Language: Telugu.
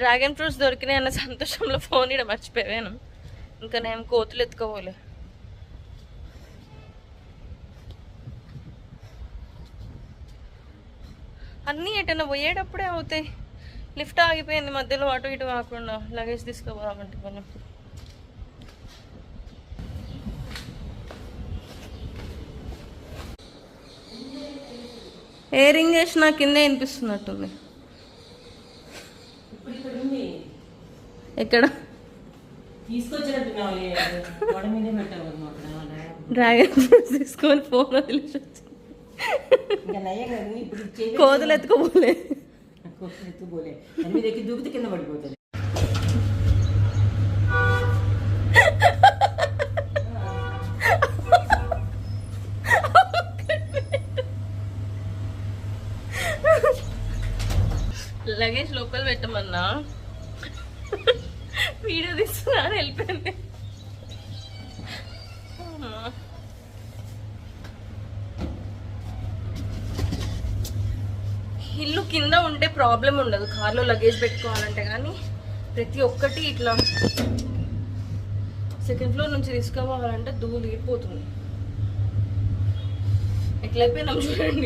డ్రాగన్ ఫ్రూట్స్ దొరికినాయి అన్న సంతోషంలో ఫోన్ ఇడ మర్చిపోయాను. ఇంకా నేను కోతులు ఎత్తుకోవాలి. అన్నీ ఎటన్నా పోయేటప్పుడే అవుతాయి. లిఫ్ట్ ఆగిపోయింది మధ్యలో అటు ఇటు కాకుండా. లగేజ్ తీసుకోపోదామంటే మనం ఏ రింగ్ చేసినా కింద వినిపిస్తున్నట్టుంది. ఎక్కడ తీసుకొచ్చినట్టున్నావు గోడ మీదే పెట్టావు అనమాట డ్రాగన్ ఫ్రూట్స్ తీసుకొని ఫోన్ వదిలేసి వచ్చి ఇంకా నయ్యం కదా ఇప్పుడు చేయి కోతులు ఎత్తుకోపోలే ఎత్తుకోలే అన్ని దగ్గర దూకితే కింద పడిపోతుంది లగేజ్ లోపల పెట్టమన్నా? వీడియో తీస్తున్నాను అని వెళ్ళిపోయింది. ఇల్లు కింద ఉంటే ప్రాబ్లం ఉండదు. కార్లో లగేజ్ పెట్టుకోవాలంటే కానీ ప్రతి ఒక్కటి ఇట్లా సెకండ్ ఫ్లోర్ నుంచి తీసుకోవాలంటే దూలు పోతుంది. ఎట్లయిపోయినాం చూడండి.